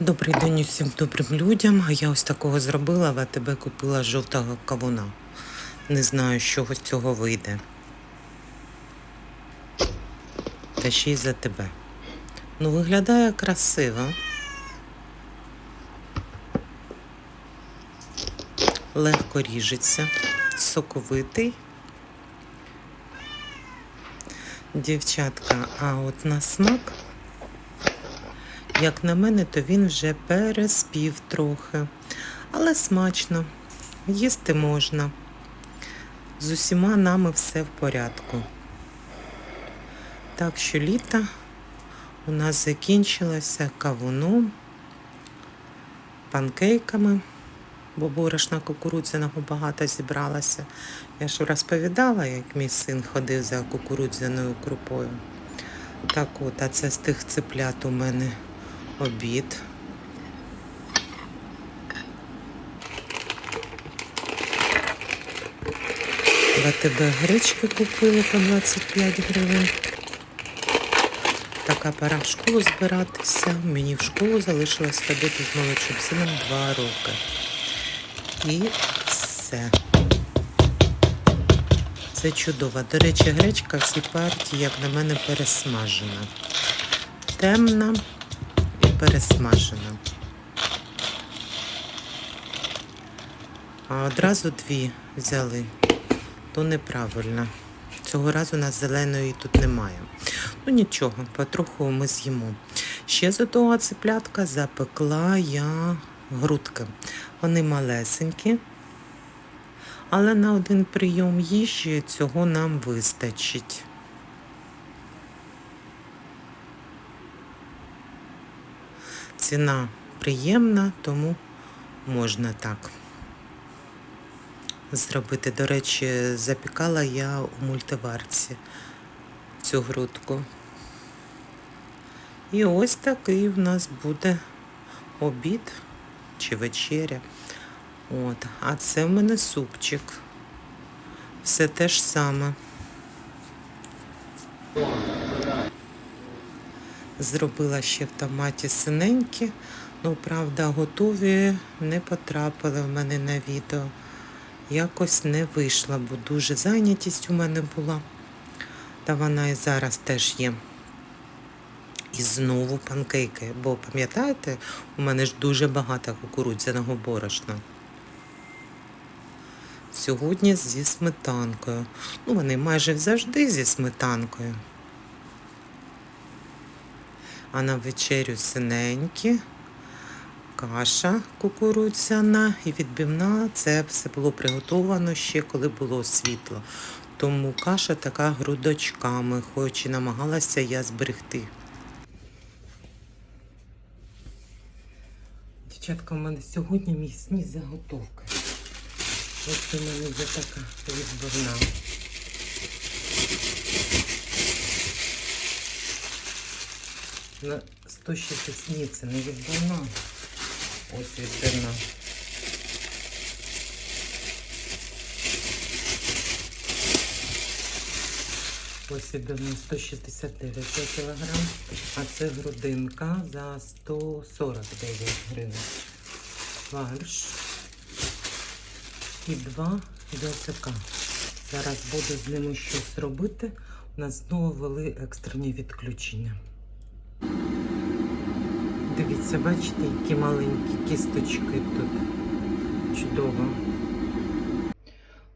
Добрий день усім добрим людям. Я ось такого зробила, в АТБ купила жовтого кавуна. Не знаю, з чого з цього вийде. Та ще й за тебе. Ну, виглядає красиво. Легко ріжеться, соковитий. Дівчатка, а от на смак як на мене, то він вже переспів трохи. Але смачно, їсти можна. З усіма нами все в порядку. Так що літо у нас закінчилося кавуном, панкейками, бо борошна кукурудзяного багато зібралася. Я ж розповідала, як мій син ходив за кукурудзяною крупою. Так от, а це з тих цеплят у мене обід. В АТБ гречки купили по 25 гривень. Така пора в школу збиратися. Мені в школу залишилось ходити з молодшим сином 2 роки. І все. Це чудово. До речі, гречка в цій партії, як на мене, пересмажена. Темна пересмажена. А одразу дві взяли, то неправильно. Цього разу у нас зеленої тут немає. Ну нічого, потроху ми з'їмо. Ще з того цеплятка запекла я грудки. Вони малесенькі, але на один прийом їжі цього нам вистачить. Ціна приємна, тому можна так зробити. До речі, запікала я у мультиварці цю грудку. І ось такий в нас буде обід чи вечеря. От. А це в мене супчик. Все те ж саме. Зробила ще в томаті синенькі, ну, правда, готові не потрапили в мене на відео. Якось не вийшла, бо дуже зайнятість у мене була. Та вона і зараз теж є. І знову панкейки. Бо пам'ятаєте, у мене ж дуже багато кукурудзяного борошна. Сьогодні зі сметанкою. Ну, вони майже завжди зі сметанкою. А на вечерю синенькі, каша кукурудзяна і відбивна. Це все було приготовано ще коли було світло. Тому каша така грудочками, хоч і намагалася я зберегти. Дівчатка, у мене сьогодні місні заготовки. Ось у мене є така відбивна. На 160 ні, це не відбивна. Ось відбивна. Ось відбивна 169 кілограм, а це грудинка за 149 гривень. Фарш і два досика. Зараз буду з ними щось робити. У нас знову вели екстрені відключення. Дивіться, бачите, які маленькі кісточки тут. Чудово.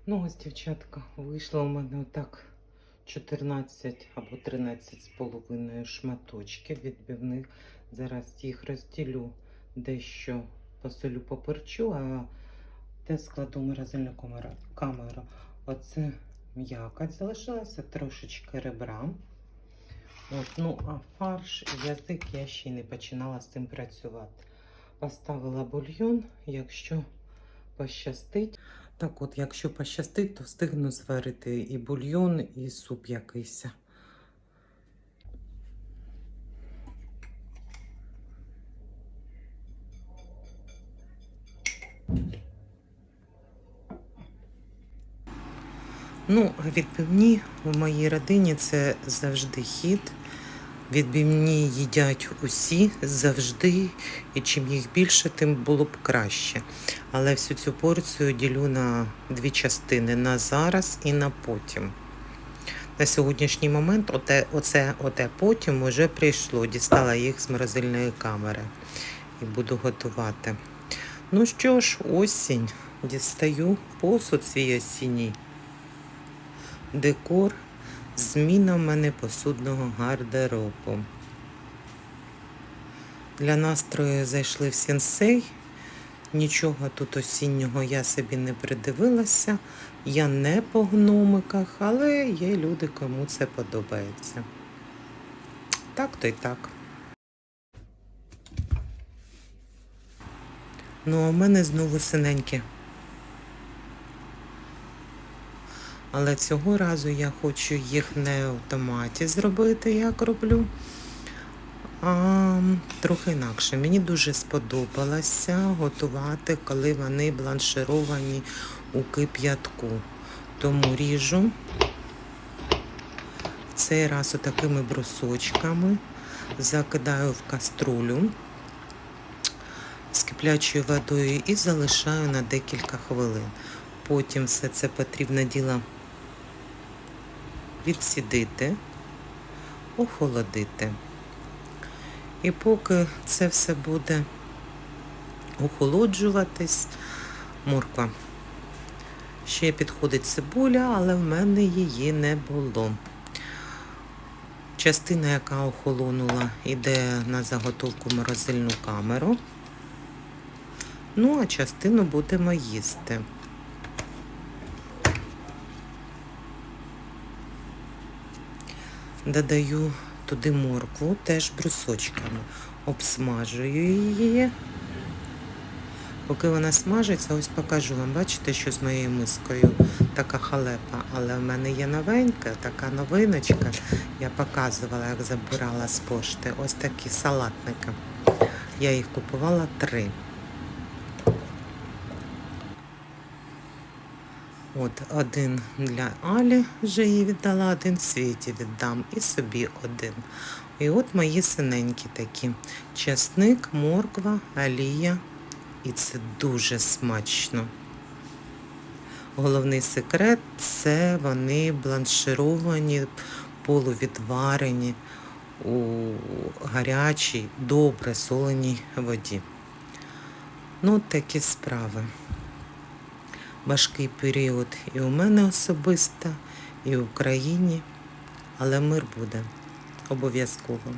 Ну, ось, дівчатка, вийшло у мене отак 14 або 13 з половиною шматочків відбивних. Зараз їх розділю дещо посолю поперчу, а те складу морозильну камеру. Оце м'якоть залишилася, трошечки ребра. От, ну, а фарш, язик я ще й не починала з цим працювати. Поставила бульйон, якщо пощастить. Так от, якщо пощастить, то встигну зварити і бульйон, і суп якийсь. Ну, відбивні в моїй родині це завжди хід. Відбивні їдять усі завжди, і чим їх більше, тим було б краще. Але всю цю порцію ділю на дві частини: на зараз і на потім. На сьогоднішній момент оте, оце, оте потім вже прийшло, дістала їх з морозильної камери і буду готувати. Ну що ж, осінь. Дістаю посуд свій осінній. Декор. Зміна в мене посудного гардеробу. Для настрою зайшли в сенсей. Нічого тут осіннього я собі не придивилася. Я не по гномиках, але є люди, кому це подобається. Так то й так. Ну, а в мене знову синеньке. Але цього разу я хочу їх не в автоматі зробити, як роблю. А трохи інакше. Мені дуже сподобалося готувати, коли вони бланшировані у кип'ятку. Тому ріжу в цей раз отакими брусочками, закидаю в каструлю з киплячою водою і залишаю на декілька хвилин. Потім все це потрібно діло відсідити, охолодити. І поки це все буде охолоджуватись, морква. Ще підходить цибуля, але в мене її не було. Частина, яка охолонула, йде на заготовку морозильну камеру. Ну, а частину будемо їсти. Додаю туди моркву, теж брусочками. Обсмажую її. Поки вона смажиться, ось покажу вам, бачите, що з моєю мискою така халепа. Але в мене є новенька, така новиночка. Я показувала, як забирала з пошти. Ось такі салатники. Я їх купувала три. От один для Алі вже їй віддала, один світі віддам і собі один. І от мої синенькі такі. Часник, морква, алія. І це дуже смачно. Головний секрет це вони бланшировані, полувідварені у гарячій, добре соленій воді. Ну, такі справи важкий період і у мене особисто, і в Україні, але мир буде обов'язково.